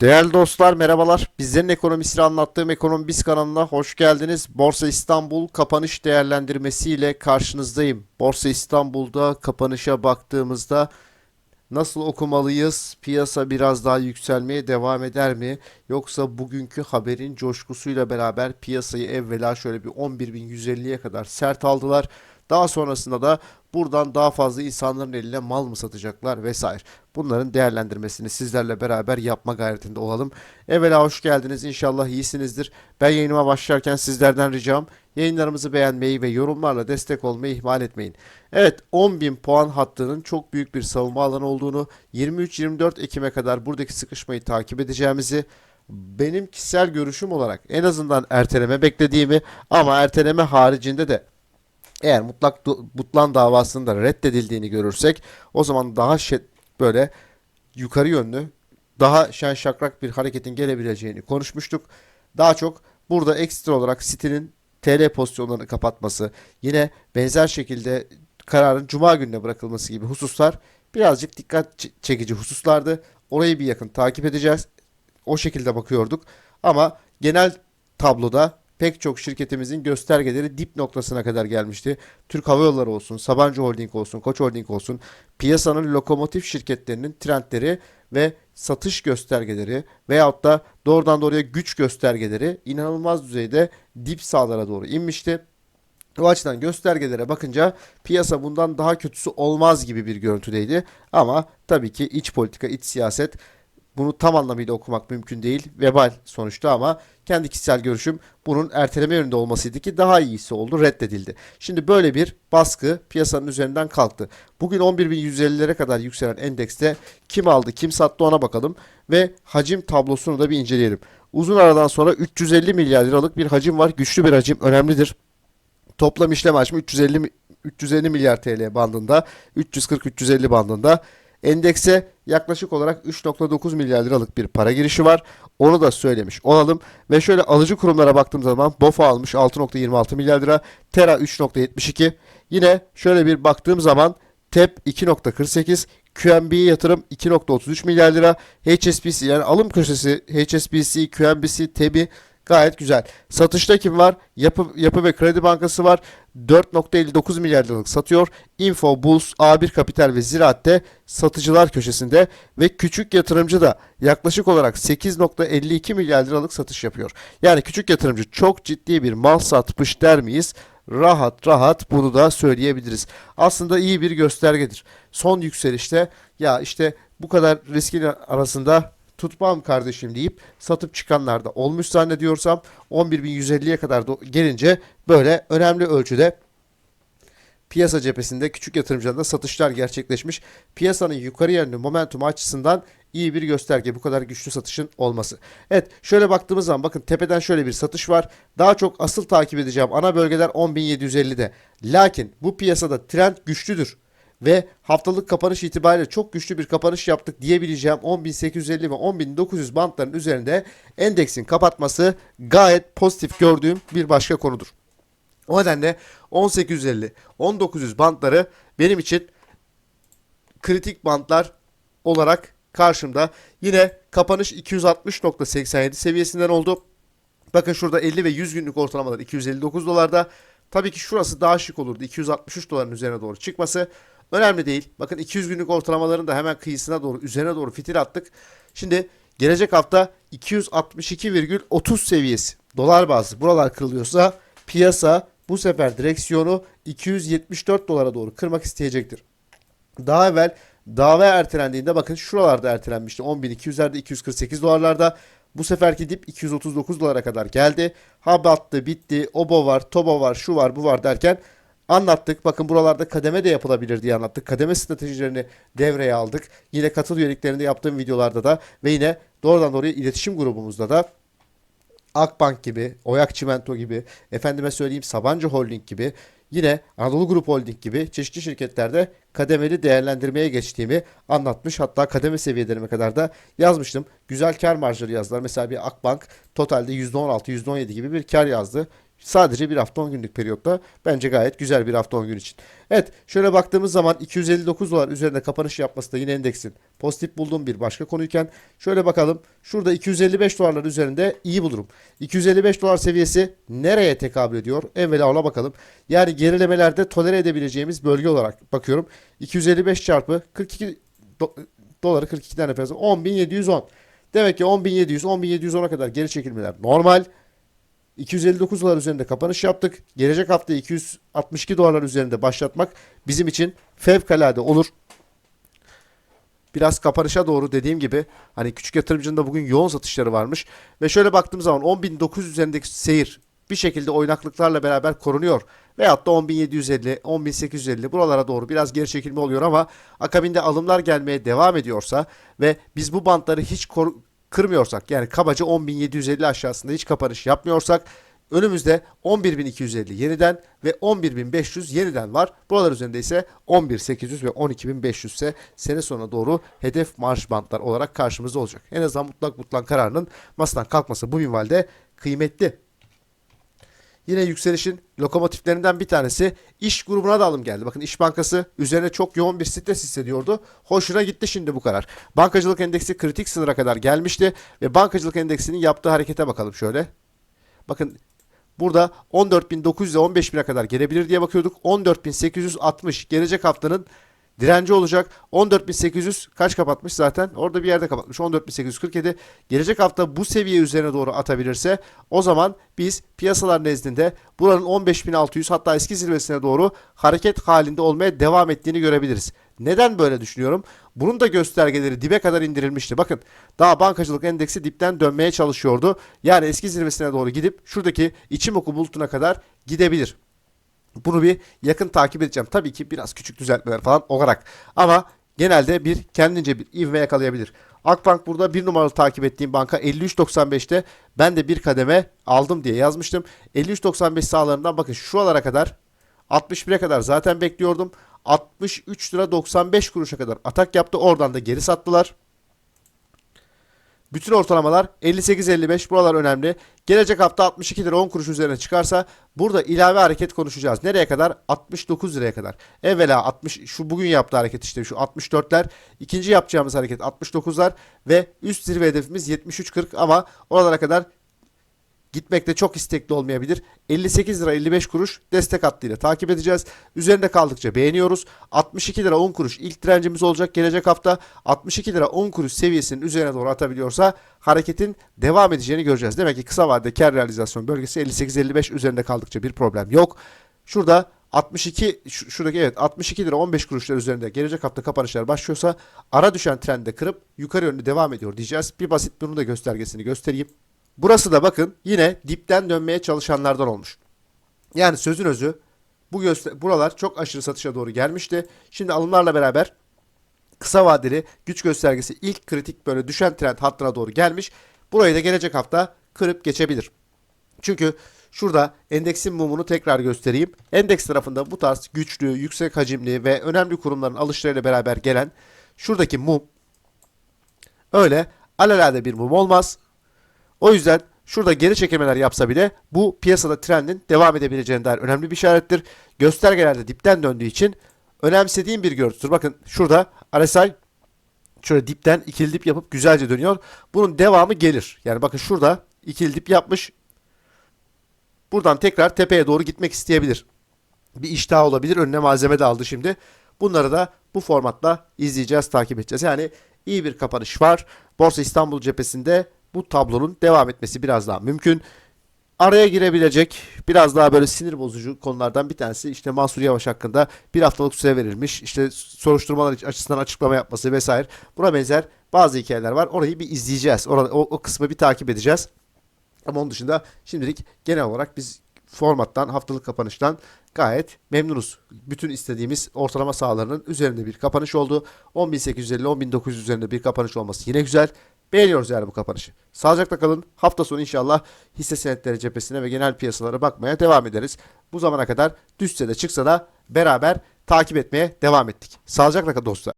Değerli dostlar merhabalar. Bizlerin ekonomisini anlattığım Ekonomi Biz kanalına hoş geldiniz. Borsa İstanbul kapanış değerlendirmesiyle karşınızdayım. Borsa İstanbul'da kapanışa baktığımızda nasıl okumalıyız? Piyasa biraz daha yükselmeye devam eder mi? Yoksa bugünkü haberin coşkusuyla beraber piyasayı evvela şöyle bir 11.150'ye kadar sert aldılar. Daha sonrasında da buradan daha fazla insanların eline mal mı satacaklar vesaire. Bunların değerlendirmesini sizlerle beraber yapma gayretinde olalım. Evvela hoş geldiniz. İnşallah iyisinizdir. Ben yayınıma başlarken sizlerden ricam yayınlarımızı beğenmeyi ve yorumlarla destek olmayı ihmal etmeyin. Evet 10.000 puan hattının çok büyük bir savunma alanı olduğunu 23-24 Ekim'e kadar buradaki sıkışmayı takip edeceğimizi benim kişisel görüşüm olarak en azından erteleme beklediğimi ama erteleme haricinde de eğer mutlak mutlan davasının da reddedildiğini görürsek o zaman daha şe- böyle yukarı yönlü daha şen şakrak bir hareketin gelebileceğini konuşmuştuk. Daha çok burada ekstra olarak City'nin TL pozisyonlarını kapatması, yine benzer şekilde kararın cuma gününe bırakılması gibi hususlar birazcık dikkat çekici hususlardı. Orayı bir yakın takip edeceğiz. O şekilde bakıyorduk. Ama genel tabloda pek çok şirketimizin göstergeleri dip noktasına kadar gelmişti. Türk Hava Yolları olsun, Sabancı Holding olsun, Koç Holding olsun, piyasanın lokomotif şirketlerinin trendleri ve satış göstergeleri veyahut da doğrudan doğruya güç göstergeleri inanılmaz düzeyde dip sahalara doğru inmişti. O açıdan göstergelere bakınca piyasa bundan daha kötüsü olmaz gibi bir görüntüdeydi. Ama tabii ki iç politika, iç siyaset bunu tam anlamıyla okumak mümkün değil. Vebal sonuçta ama kendi kişisel görüşüm bunun erteleme yönünde olmasıydı ki daha iyisi oldu reddedildi. Şimdi böyle bir baskı piyasanın üzerinden kalktı. Bugün 11.150'lere kadar yükselen endekste kim aldı kim sattı ona bakalım ve hacim tablosunu da bir inceleyelim. Uzun aradan sonra 350 milyar liralık bir hacim var. Güçlü bir hacim önemlidir. Toplam işlem hacmi 350 mi- 350 milyar TL bandında, 340-350 bandında. Endekse yaklaşık olarak 3.9 milyar liralık bir para girişi var. Onu da söylemiş olalım. Ve şöyle alıcı kurumlara baktığım zaman BOFA almış 6.26 milyar lira, Tera 3.72. Yine şöyle bir baktığım zaman TEP 2.48, QNB yatırım 2.33 milyar lira, HSBC yani alım köşesi HSBC, QNBC, TEB'i Gayet güzel. Satışta kim var? Yapı, Yapı ve Kredi Bankası var. 4.59 milyar liralık satıyor. Info, Bulls, A1 Kapital ve Ziraat'te satıcılar köşesinde ve küçük yatırımcı da yaklaşık olarak 8.52 milyar liralık satış yapıyor. Yani küçük yatırımcı çok ciddi bir mal satmış der miyiz? Rahat rahat bunu da söyleyebiliriz. Aslında iyi bir göstergedir. Son yükselişte ya işte bu kadar riskin arasında tutmam kardeşim deyip satıp çıkanlar da olmuş zannediyorsam 11.150'ye kadar da gelince böyle önemli ölçüde piyasa cephesinde küçük yatırımcılarda satışlar gerçekleşmiş. Piyasanın yukarı yönlü momentum açısından iyi bir gösterge bu kadar güçlü satışın olması. Evet şöyle baktığımız zaman bakın tepeden şöyle bir satış var. Daha çok asıl takip edeceğim ana bölgeler 10.750'de. Lakin bu piyasada trend güçlüdür ve haftalık kapanış itibariyle çok güçlü bir kapanış yaptık diyebileceğim 10.850 ve 10.900 bantların üzerinde endeksin kapatması gayet pozitif gördüğüm bir başka konudur. O nedenle 1850, 1900 bantları benim için kritik bantlar olarak karşımda. Yine kapanış 260.87 seviyesinden oldu. Bakın şurada 50 ve 100 günlük ortalamalar 259 dolarda. Tabii ki şurası daha şık olurdu. 263 doların üzerine doğru çıkması. Önemli değil. Bakın 200 günlük ortalamaların da hemen kıyısına doğru, üzerine doğru fitil attık. Şimdi gelecek hafta 262,30 seviyesi dolar bazlı buralar kırılıyorsa piyasa bu sefer direksiyonu 274 dolara doğru kırmak isteyecektir. Daha evvel dava ertelendiğinde bakın şuralarda ertelenmişti. 10.200'lerde 248 dolarlarda. Bu seferki dip 239 dolara kadar geldi. Ha battı bitti. Obo var, Tobo var, şu var, bu var derken anlattık. Bakın buralarda kademe de yapılabilir diye anlattık. Kademe stratejilerini devreye aldık. Yine katıl üyeliklerinde yaptığım videolarda da ve yine doğrudan doğruya iletişim grubumuzda da Akbank gibi, Oyak Çimento gibi, efendime söyleyeyim Sabancı Holding gibi, yine Anadolu Grup Holding gibi çeşitli şirketlerde kademeli değerlendirmeye geçtiğimi anlatmış. Hatta kademe seviyelerime kadar da yazmıştım. Güzel kar marjları yazdılar. Mesela bir Akbank totalde %16, %17 gibi bir kar yazdı. Sadece bir hafta 10 günlük periyotta bence gayet güzel bir hafta 10 gün için. Evet şöyle baktığımız zaman 259 dolar üzerinde kapanış yapması da yine endeksin pozitif bulduğum bir başka konuyken şöyle bakalım şurada 255 dolarlar üzerinde iyi bulurum. 255 dolar seviyesi nereye tekabül ediyor? Evvela ona bakalım. Yani gerilemelerde tolere edebileceğimiz bölge olarak bakıyorum. 255 çarpı 42 do- doları 42'den referans 10.710. Demek ki 10.700 10.710'a kadar geri çekilmeler normal. 259 dolar üzerinde kapanış yaptık. Gelecek hafta 262 dolarlar üzerinde başlatmak bizim için fevkalade olur. Biraz kapanışa doğru dediğim gibi hani küçük yatırımcının da bugün yoğun satışları varmış. Ve şöyle baktığım zaman 10.900 üzerindeki seyir bir şekilde oynaklıklarla beraber korunuyor. Veyahut da 10.750, 10.850 buralara doğru biraz geri çekilme oluyor ama akabinde alımlar gelmeye devam ediyorsa ve biz bu bantları hiç kırmıyorsak yani kabaca 10.750 aşağısında hiç kapanış yapmıyorsak önümüzde 11.250 yeniden ve 11.500 yeniden var. Buralar üzerinde ise 11.800 ve 12.500 ise sene sonuna doğru hedef marş bantlar olarak karşımızda olacak. En azından mutlak mutlak kararının masadan kalkması bu minvalde kıymetli. Yine yükselişin lokomotiflerinden bir tanesi iş grubuna da alım geldi. Bakın İş Bankası üzerine çok yoğun bir stres hissediyordu. Hoşuna gitti şimdi bu karar. Bankacılık endeksi kritik sınıra kadar gelmişti ve bankacılık endeksinin yaptığı harekete bakalım şöyle. Bakın burada 14.900'e 15.000'e kadar gelebilir diye bakıyorduk. 14.860 gelecek haftanın direnci olacak. 14.800 kaç kapatmış zaten? Orada bir yerde kapatmış. 14.847. Gelecek hafta bu seviye üzerine doğru atabilirse o zaman biz piyasalar nezdinde buranın 15.600 hatta eski zirvesine doğru hareket halinde olmaya devam ettiğini görebiliriz. Neden böyle düşünüyorum? Bunun da göstergeleri dibe kadar indirilmişti. Bakın daha bankacılık endeksi dipten dönmeye çalışıyordu. Yani eski zirvesine doğru gidip şuradaki içim oku bulutuna kadar gidebilir. Bunu bir yakın takip edeceğim. Tabii ki biraz küçük düzeltmeler falan olarak. Ama genelde bir kendince bir ivme yakalayabilir. Akbank burada bir numaralı takip ettiğim banka 53.95'te ben de bir kademe aldım diye yazmıştım. 53.95 sağlarından bakın şuralara kadar 61'e kadar zaten bekliyordum. 63 lira 95 kuruşa kadar atak yaptı. Oradan da geri sattılar. Bütün ortalamalar 58-55 buralar önemli. Gelecek hafta 62 lira 10 kuruş üzerine çıkarsa burada ilave hareket konuşacağız. Nereye kadar? 69 liraya kadar. Evvela 60 şu bugün yaptığı hareket işte şu 64'ler. İkinci yapacağımız hareket 69'lar ve üst zirve hedefimiz 73-40 ama oralara kadar gitmekte çok istekli olmayabilir. 58 lira 55 kuruş destek hattıyla takip edeceğiz. Üzerinde kaldıkça beğeniyoruz. 62 lira 10 kuruş ilk direncimiz olacak gelecek hafta. 62 lira 10 kuruş seviyesinin üzerine doğru atabiliyorsa hareketin devam edeceğini göreceğiz. Demek ki kısa vadede kar realizasyon bölgesi 58-55 üzerinde kaldıkça bir problem yok. Şurada 62 şu- şuradaki evet 62 lira 15 kuruşlar üzerinde gelecek hafta kapanışlar başlıyorsa ara düşen trendi kırıp yukarı yönlü devam ediyor diyeceğiz. Bir basit bunun da göstergesini göstereyim. Burası da bakın yine dipten dönmeye çalışanlardan olmuş. Yani sözün özü bu buralar çok aşırı satışa doğru gelmişti. Şimdi alımlarla beraber kısa vadeli güç göstergesi ilk kritik böyle düşen trend hattına doğru gelmiş. Burayı da gelecek hafta kırıp geçebilir. Çünkü şurada endeksin mumunu tekrar göstereyim. Endeks tarafında bu tarz güçlü, yüksek hacimli ve önemli kurumların alışlarıyla beraber gelen şuradaki mum öyle alelade bir mum olmaz. O yüzden şurada geri çekilmeler yapsa bile bu piyasada trendin devam edebileceğine dair önemli bir işarettir. Göstergelerde dipten döndüğü için önemsediğim bir görüntüdür. Bakın şurada RSI şöyle dipten ikili dip yapıp güzelce dönüyor. Bunun devamı gelir. Yani bakın şurada ikili dip yapmış. Buradan tekrar tepeye doğru gitmek isteyebilir. Bir iştah olabilir. Önüne malzeme de aldı şimdi. Bunları da bu formatla izleyeceğiz, takip edeceğiz. Yani iyi bir kapanış var. Borsa İstanbul cephesinde bu tablonun devam etmesi biraz daha mümkün. Araya girebilecek biraz daha böyle sinir bozucu konulardan bir tanesi işte Mansur Yavaş hakkında bir haftalık süre verilmiş. İşte soruşturmalar açısından açıklama yapması vesaire. Buna benzer bazı hikayeler var. Orayı bir izleyeceğiz. Orada, o, o kısmı bir takip edeceğiz. Ama onun dışında şimdilik genel olarak biz formattan, haftalık kapanıştan gayet memnunuz. Bütün istediğimiz ortalama sahalarının üzerinde bir kapanış oldu. 10.850-10.900 üzerinde bir kapanış olması yine güzel. Beğeniyoruz yani bu kapanışı. Sağlıcakla kalın. Hafta sonu inşallah hisse senetleri cephesine ve genel piyasalara bakmaya devam ederiz. Bu zamana kadar düşse de çıksa da beraber takip etmeye devam ettik. Sağlıcakla kalın dostlar.